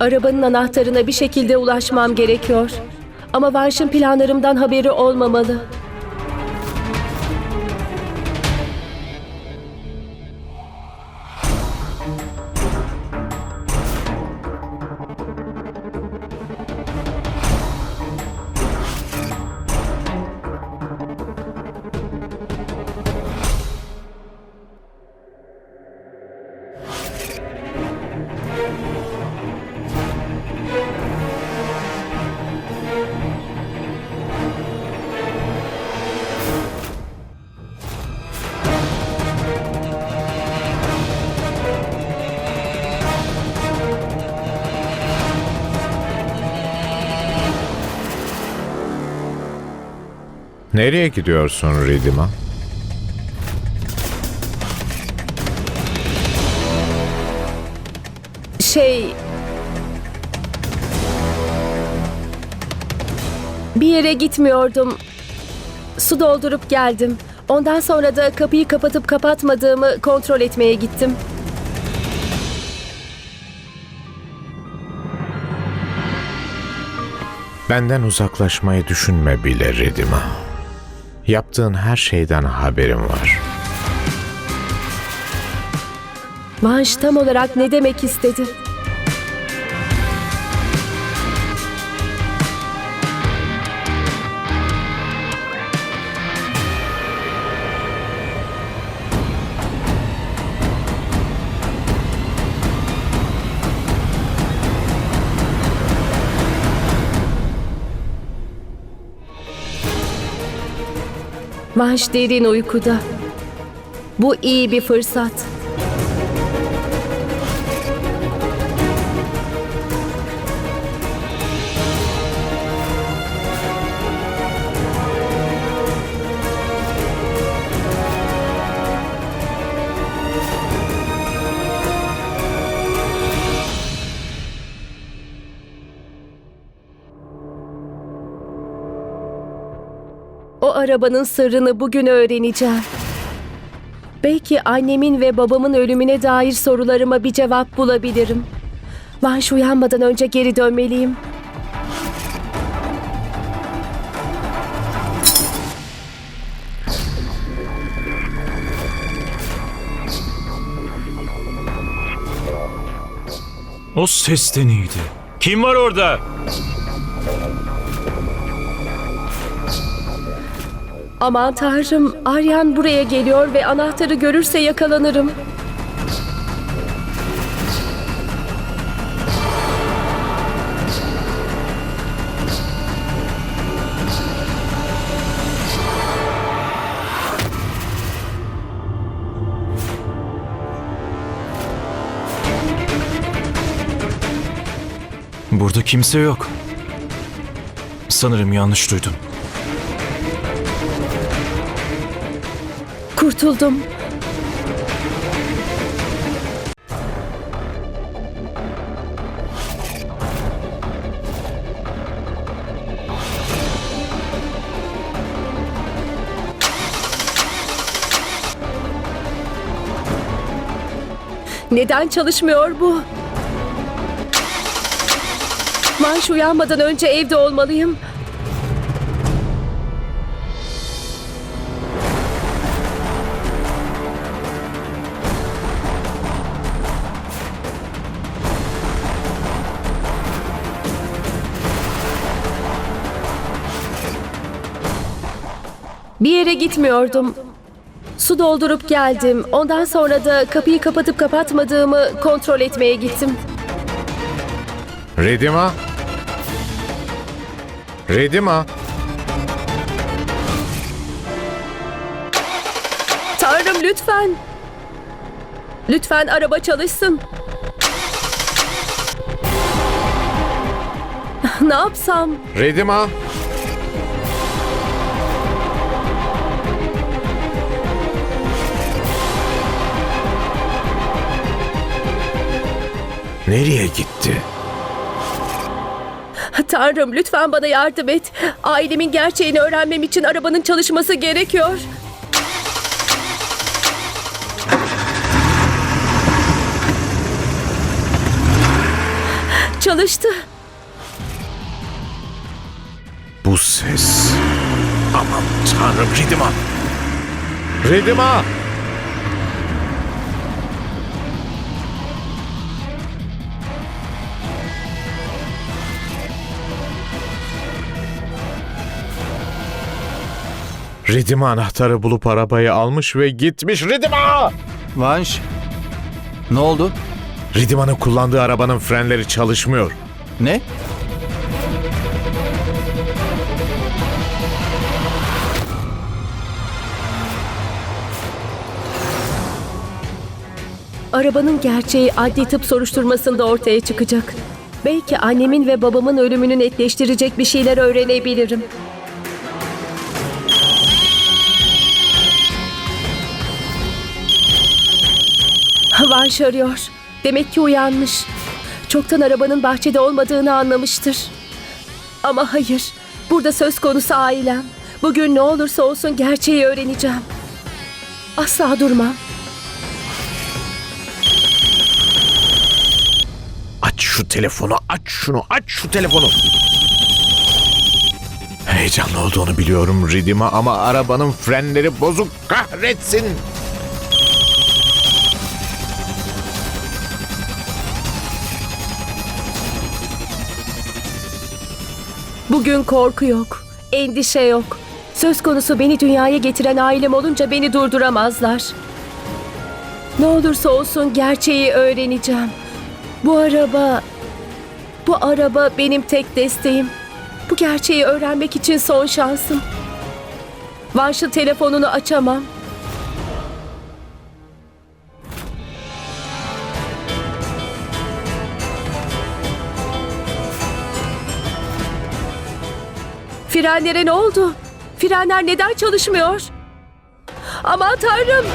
Arabanın anahtarına bir şekilde ulaşmam gerekiyor. Ama Vanş'ın planlarımdan haberi olmamalı. Nereye gidiyorsun Ridima? Şey... Bir yere gitmiyordum. Su doldurup geldim. Ondan sonra da kapıyı kapatıp kapatmadığımı kontrol etmeye gittim. Benden uzaklaşmayı düşünme bile Ridima. Yaptığın her şeyden haberim var. Vanş tam olarak ne demek istedi? Vanş derin uykuda. Bu iyi bir fırsat. Arabanın sırrını bugün öğreneceğim. Belki annemin ve babamın ölümüne dair sorularıma bir cevap bulabilirim. Vanş uyanmadan önce geri dönmeliyim. O ses de neydi? Kim var orada? Aman tanrım, Aryan buraya geliyor ve anahtarı görürse yakalanırım. Burada kimse yok. Sanırım yanlış duydum. Kurtuldum. Neden çalışmıyor bu? Vanş uyanmadan önce evde olmalıyım. Bir yere gitmiyordum. Su doldurup geldim. Ondan sonra da kapıyı kapatıp kapatmadığımı kontrol etmeye gittim. Ridima? Ridima? Tanrım lütfen. Lütfen araba çalışsın. Ne yapsam? Ridima? Nereye gitti? Tanrım lütfen bana yardım et. Ailemin gerçeğini öğrenmem için arabanın çalışması gerekiyor. çalıştı. Bu ses... Aman tanrım Ridima! Ridima! Ridima anahtarı bulup arabayı almış ve gitmiş. Ridima! Vanş. Ne oldu? Ridima'nın kullandığı arabanın frenleri çalışmıyor. Ne? Arabanın gerçeği adli tıp soruşturmasında ortaya çıkacak. Belki annemin ve babamın ölümünü netleştirecek bir şeyler öğrenebilirim. Vanş arıyor. Demek ki uyanmış. Çoktan arabanın bahçede olmadığını anlamıştır. Ama hayır. Burada söz konusu ailem. Bugün ne olursa olsun gerçeği öğreneceğim. Asla durmam. Aç şu telefonu, aç şunu, aç şu telefonu. Heyecanlı olduğunu biliyorum Ridima ama arabanın frenleri bozuk kahretsin. Bugün korku yok, endişe yok. Söz konusu beni dünyaya getiren ailem olunca beni durduramazlar. Ne olursa olsun gerçeği öğreneceğim. Bu araba, bu araba benim tek desteğim. Bu gerçeği öğrenmek için son şansım. Vanş'ın telefonunu açamam. Frenlere ne oldu? Frenler neden çalışmıyor? Aman tanrım!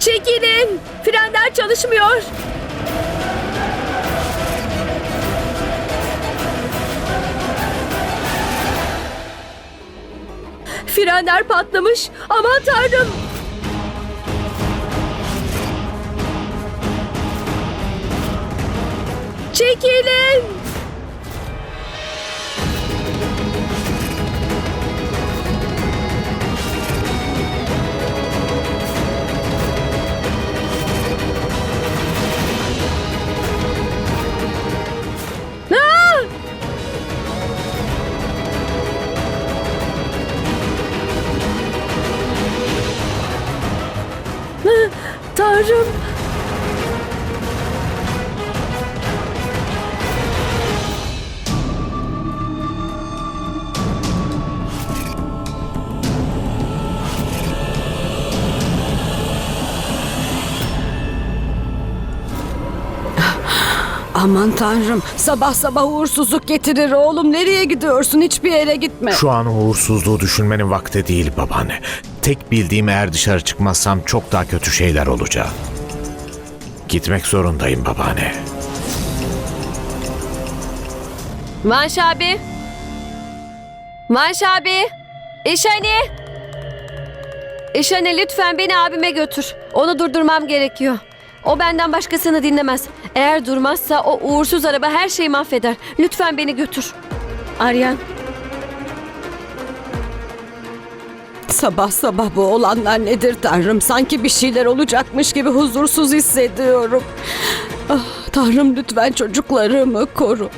Çekilin! Frenler çalışmıyor. Frenler patlamış. Aman tanrım! Çekilin! Aman tanrım sabah sabah uğursuzluk getirir oğlum nereye gidiyorsun hiçbir yere gitme. Şu an uğursuzluğu düşünmenin vakti değil babaanne. Tek bildiğim eğer dışarı çıkmazsam çok daha kötü şeyler olacak. Gitmek zorundayım babaanne. Vanş abi. Vanş abi. İşhani. İşhani lütfen beni abime götür. Onu durdurmam gerekiyor. O benden başkasını dinlemez. Eğer durmazsa o uğursuz araba her şeyi mahveder. Lütfen beni götür. Aryan. Sabah sabah bu olanlar nedir tanrım sanki bir şeyler olacakmış gibi huzursuz hissediyorum. Ah, tanrım lütfen çocuklarımı koru.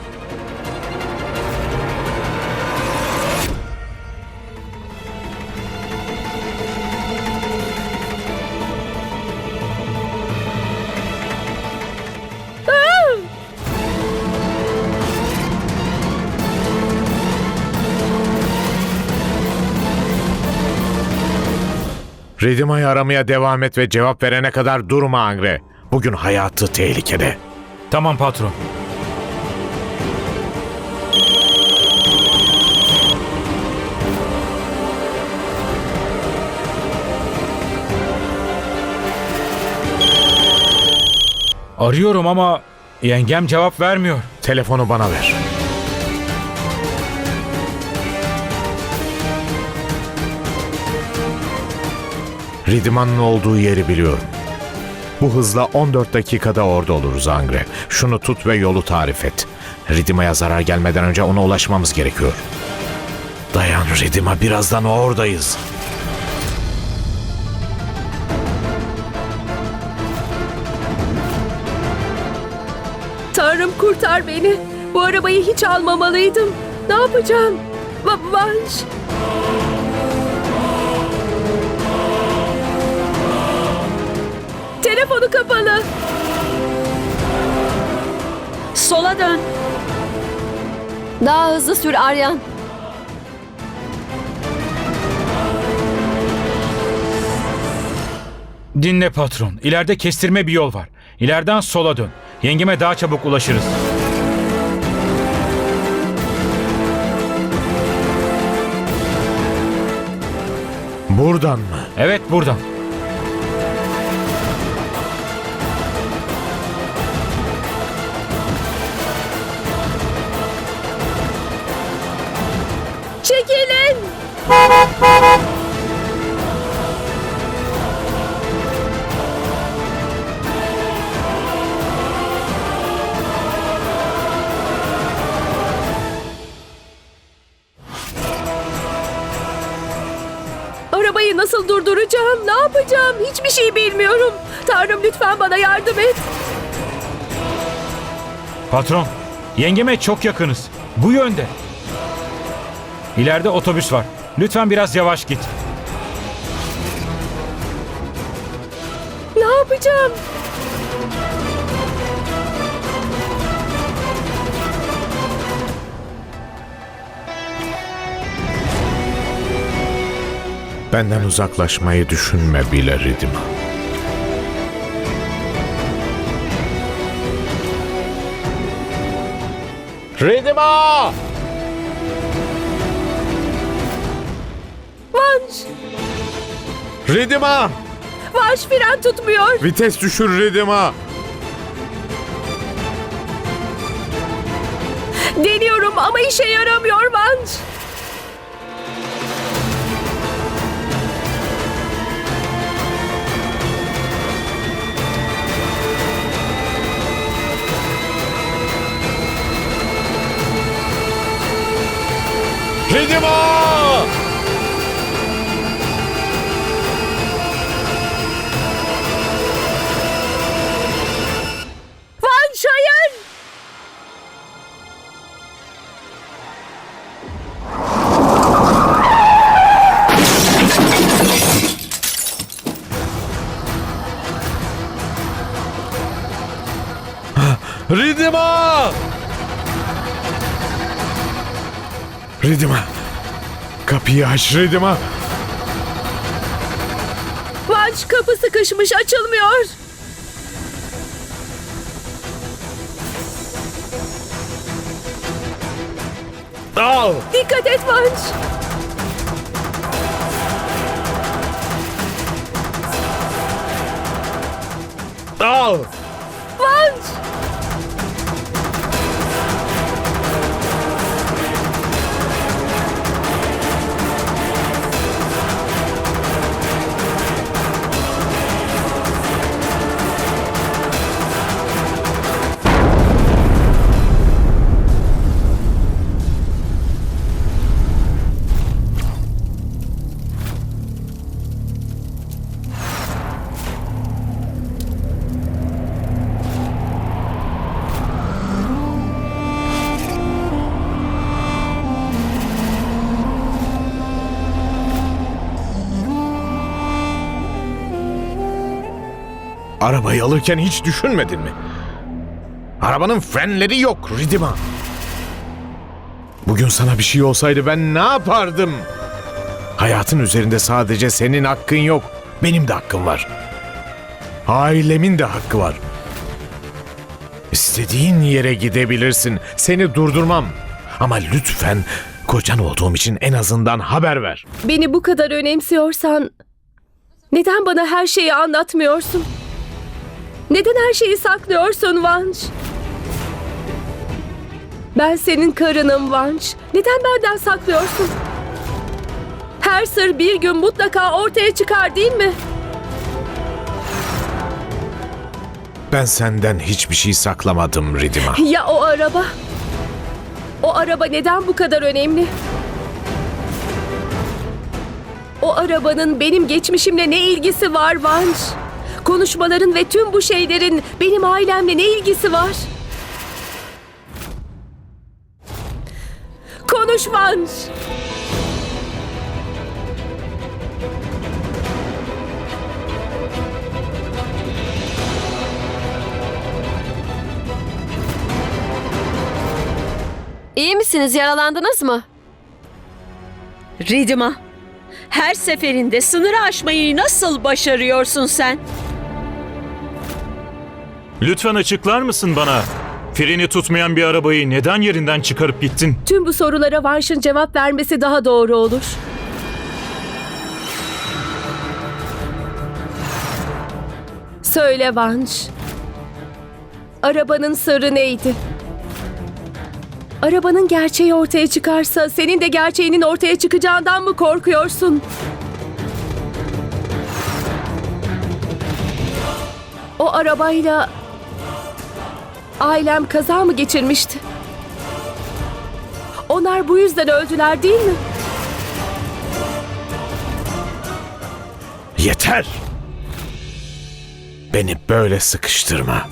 Ridima'yı aramaya devam et ve cevap verene kadar durma Angre. Bugün hayatı tehlikede. Tamam patron. Arıyorum ama yengem cevap vermiyor. Telefonu bana ver. Ridima'nın olduğu yeri biliyorum. Bu hızla 14 dakikada orada oluruz Angre. Şunu tut ve yolu tarif et. Ridima'ya zarar gelmeden önce ona ulaşmamız gerekiyor. Dayan Ridima birazdan oradayız. Tanrım kurtar beni. Bu arabayı hiç almamalıydım. Ne yapacağım? Va- Vanş. Sola dön. Daha hızlı sür Aryan. Dinle patron. İleride kestirme bir yol var. İleriden sola dön. Yengeme daha çabuk ulaşırız. Buradan mı? Evet buradan. Bana yardım et. Patron, yengeme çok yakınız. Bu yönde. İleride otobüs var. Lütfen biraz yavaş git. Ne yapacağım? Benden uzaklaşmayı düşünme bile Ridima. Ridima! Vanş. Ridima! Vanş fren tutmuyor. Vites düşür Ridima! Deniyorum ama işe yaramıyor Vanş. Ridima! Vanş hayır. Ridima! Ridima! Kapıyı aç Ridima! Vanş kapı sıkışmış açılmıyor. Al! Dikkat et Vanş. Al! Arabayı alırken hiç düşünmedin mi? Arabanın frenleri yok Ridima. Bugün sana bir şey olsaydı ben ne yapardım? Hayatın üzerinde sadece senin hakkın yok. Benim de hakkım var. Ailemin de hakkı var. İstediğin yere gidebilirsin. Seni durdurmam. Ama lütfen kocan olduğum için en azından haber ver. Beni bu kadar önemsiyorsan neden bana her şeyi anlatmıyorsun? Neden her şeyi saklıyorsun Vanç? Ben senin karınım Vanç. Neden benden saklıyorsun? Her sır bir gün mutlaka ortaya çıkar değil mi? Ben senden hiçbir şey saklamadım Ridima. Ya o araba? O araba neden bu kadar önemli? O arabanın benim geçmişimle ne ilgisi var Vanç? Konuşmaların ve tüm bu şeylerin benim ailemle ne ilgisi var? Konuş Vanş. İyi misiniz? Yaralandınız mı? Ridima, her seferinde sınırı aşmayı nasıl başarıyorsun sen? Lütfen açıklar mısın bana? Freni tutmayan bir arabayı neden yerinden çıkarıp gittin? Tüm bu sorulara Vanş'ın cevap vermesi daha doğru olur. Söyle Vanş. Arabanın sırrı neydi? Arabanın gerçeği ortaya çıkarsa senin de gerçeğinin ortaya çıkacağından mı korkuyorsun? O arabayla ailem kaza mı geçirmişti? Onlar bu yüzden öldüler değil mi? Yeter! Beni böyle sıkıştırma.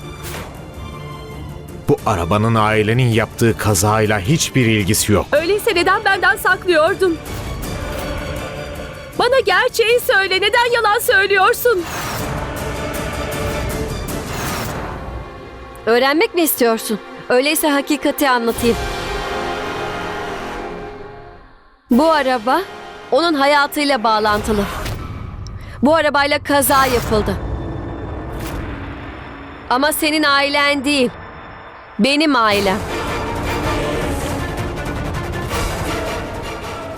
Bu arabanın ailenin yaptığı kazayla hiçbir ilgisi yok. Öyleyse neden benden saklıyordun? Bana gerçeği söyle. Neden yalan söylüyorsun? Öğrenmek mi istiyorsun? Öyleyse hakikati anlatayım. Bu araba onun hayatıyla bağlantılı. Bu arabayla kaza yapıldı. Ama senin ailen değil. Benim ailem.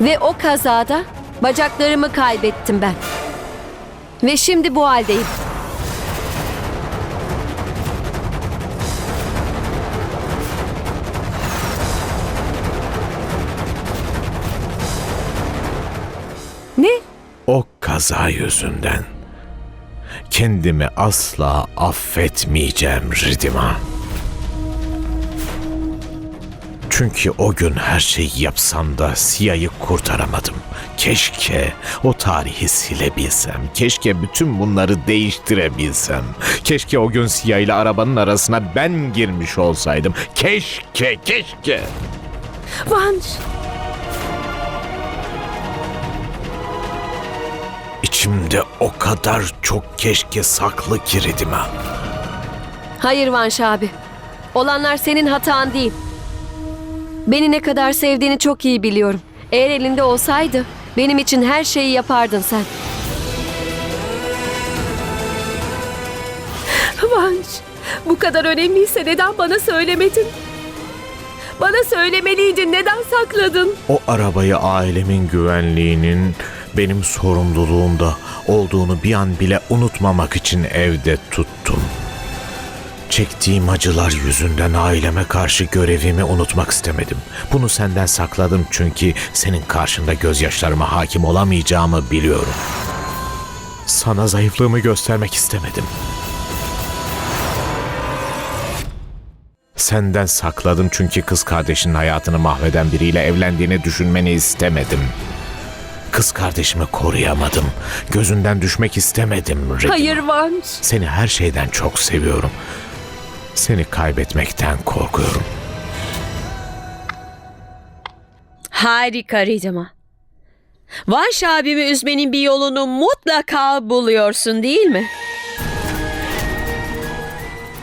Ve o kazada bacaklarımı kaybettim ben. Ve şimdi bu haldeyim. Kaza yüzünden kendimi asla affetmeyeceğim Ridima. Çünkü o gün her şeyi yapsam da Siya'yı kurtaramadım. Keşke o tarihi silebilsem. Keşke bütün bunları değiştirebilsem. Keşke o gün Siya ile arabanın arasına ben girmiş olsaydım. Keşke, keşke. Vanş. İçimde o kadar çok keşke saklı ki Ridima. Hayır Vanş abi. Olanlar senin hatan değil. Beni ne kadar sevdiğini çok iyi biliyorum. Eğer elinde olsaydı benim için her şeyi yapardın sen. Vanş. Bu kadar önemliyse neden bana söylemedin? Bana söylemeliydin. Neden sakladın? O arabayı ailemin güvenliğinin benim sorumluluğumda olduğunu bir an bile unutmamak için evde tuttum. Çektiğim acılar yüzünden aileme karşı görevimi unutmak istemedim. Bunu senden sakladım çünkü senin karşında gözyaşlarıma hakim olamayacağımı biliyorum. Sana zayıflığımı göstermek istemedim. Senden sakladım çünkü kız kardeşinin hayatını mahveden biriyle evlendiğini düşünmeni istemedim. Kız kardeşimi koruyamadım. Gözünden düşmek istemedim. Ridima. Hayır Vanş. Seni her şeyden çok seviyorum. Seni kaybetmekten korkuyorum. Harika Ridima. Vanş abimi üzmenin bir yolunu mutlaka buluyorsun değil mi?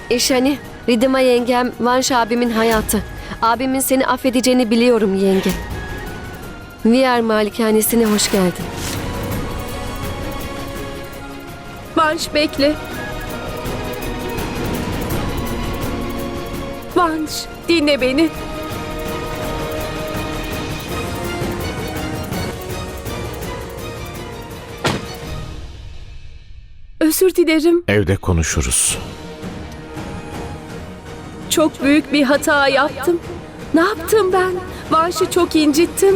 İşhani, Ridima yengem, Vanş abimin hayatı. Abimin seni affedeceğini biliyorum yenge. Viyar malikanesine hoş geldin. Vanş bekle. Vanş dinle beni. Özür dilerim. Evde konuşuruz. Çok büyük bir hata yaptım. Ne yaptım ben? Vanş'ı çok incittim.